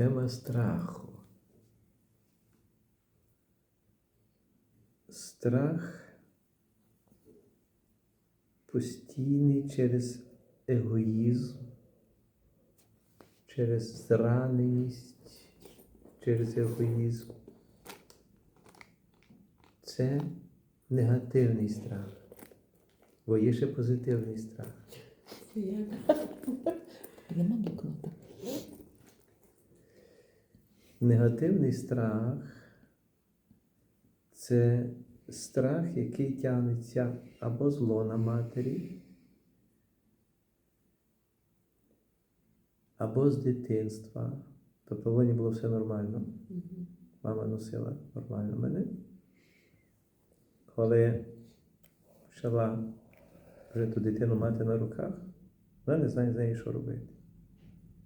Тема страху. Страх постійний через егоїзм, через зраненість, через егоїзм. Це негативний страх, бо є ще позитивний страх. Нема блокнота. Негативний страх це страх, який тягнеться або зло на матері, або з дитинства. Тобто в було все нормально. Мама носила нормально мене. Коли почала вже ту дитину мати на руках, вона не знає з нею, що робити.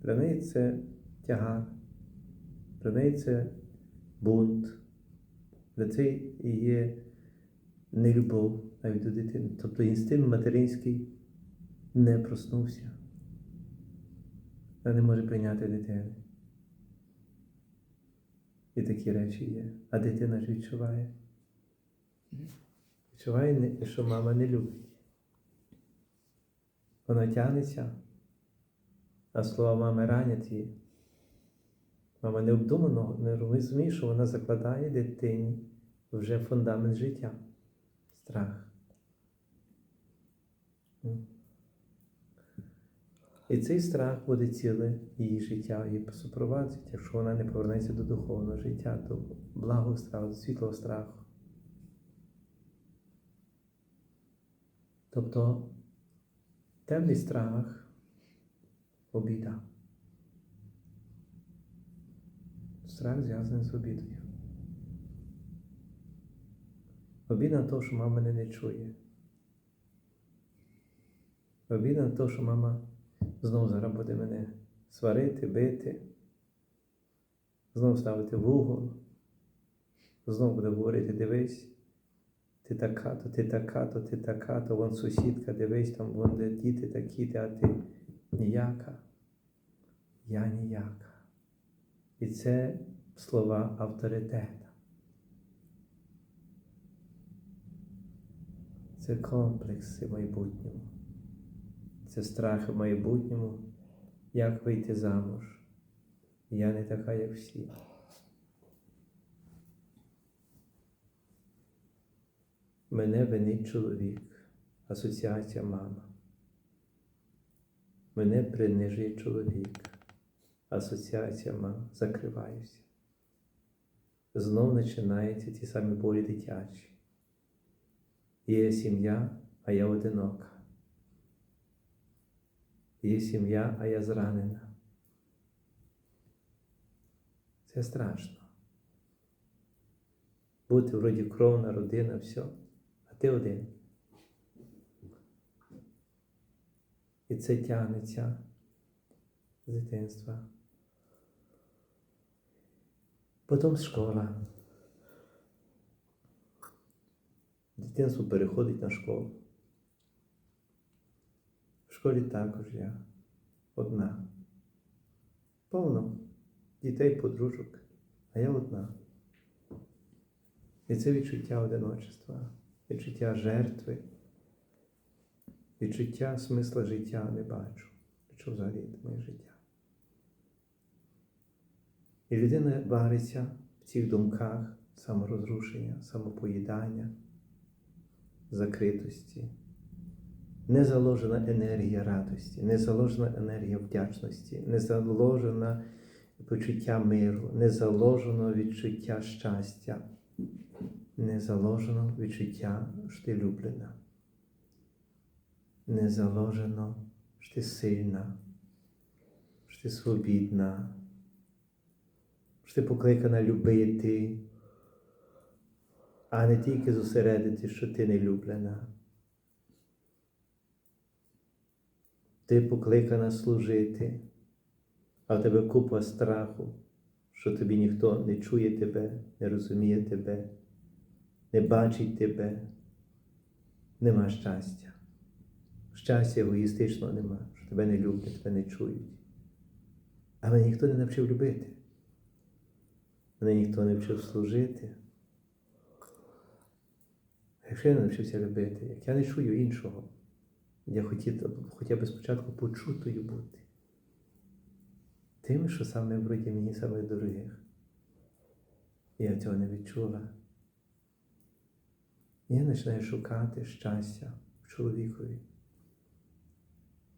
Для неї це тягар. Це бунт. Для це є нелюбов навіть до дитини. Тобто інстинкт материнський не проснувся. Вона не може прийняти дитини. І такі речі є. А дитина ж відчуває. Відчуває, що мама не любить. Вона тягнеться, а слова мами ранять її. Мама необдумано не розуміє, що вона закладає дитині вже фундамент життя. Страх. І цей страх буде ціле її життя, її супровадить, якщо вона не повернеться до духовного життя, до благого страху, до світлого страху. Тобто темний страх обіда. Страх зв'язаний з обідою. Обіда на те, що мама мене не чує. Обіда на те, що мама знову зараз буде мене сварити, бити, знову ставити в угол, знову буде говорити, дивись, ти така, то ти така, то ти така, то вон сусідка, дивись, там вон де діти такі, а ти ніяка. Я ніяка. І це слова авторитета. Це комплекси майбутнього. Це страх в майбутньому, як вийти замуж. Я не така, як всі. Мене винить чоловік, асоціація мама. Мене принижує чоловік, асоціація. Закриваюся. Знов починаються ті самі болі дитячі. Є сім'я, а я одинока. Є сім'я, а я зранена. Це страшно. Бути вроді кровна родина, все, а ти один. І це тягнеться з дитинства. Потім школа. Дитинство переходить на школу. В школі також я одна. Повно дітей, подружок, а я одна. І це відчуття одиночества, відчуття жертви, відчуття смисла життя не бачу. Що взагалі моє життя? І людина вариться в цих думках саморозрушення, самопоїдання, закритості, не заложена енергія радості, не заложена енергія вдячності, не заложена почуття миру, не заложено відчуття щастя, не заложено відчуття, що ти люблена, не заложено, що ти сильна, що ти свобідна, що ти покликана любити, а не тільки зосередити, що ти не люблена. Ти покликана служити, а в тебе купа страху, що тобі ніхто не чує тебе, не розуміє тебе, не бачить тебе, нема щастя. Щастя егоїстичного нема, що тебе не люблять, тебе не чують. Але ніхто не навчив любити. Мене ніхто не вчив служити. Якщо я не навчився любити, як я не чую іншого, я хотів хоча б спочатку почутою бути. Тим, що саме вроді мені саме дорогих. Я цього не відчула. Я починаю шукати щастя в чоловікові,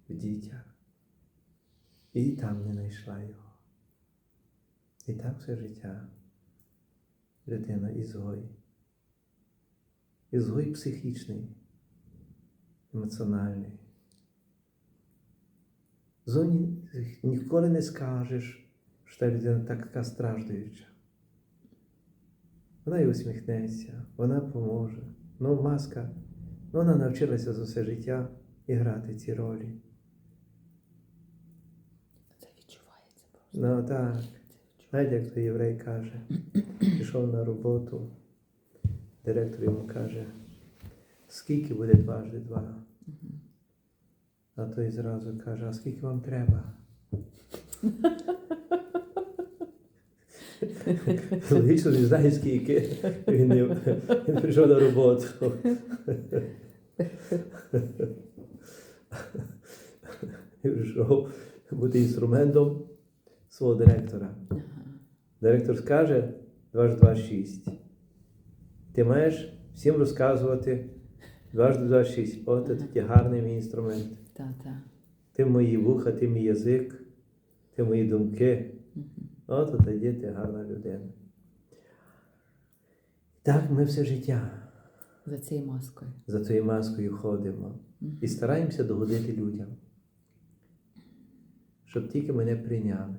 в дітях. І там не знайшла його. І так все життя. Дитина ізгой. Ізгой психічний, емоціональний. Зоні ніколи не скажеш, що та людина така страждуюча. Вона й усміхнеться, вона поможе. Ну, маска, ну, вона навчилася за все життя і грати ці ролі. Це відчувається просто. Ну так. Знаєте, як той єврей каже, пішов на роботу, директор йому каже, скільки буде дважди два? А той зразу каже, а скільки вам треба? Логічно не знає, скільки. Він, не, прийшов на роботу. І прийшов бути інструментом свого директора. Директор скаже 2 ж 2 6. Ти маєш всім розказувати 2 ж 2 6. От такий гарний мій інструмент. Та, та. Ти мої вуха, ти мій язик, ти мої думки. От тоді ти гарна людина. Так ми все життя За цією маскою. за цією маскою ходимо і стараємося догодити людям, щоб тільки мене прийняли.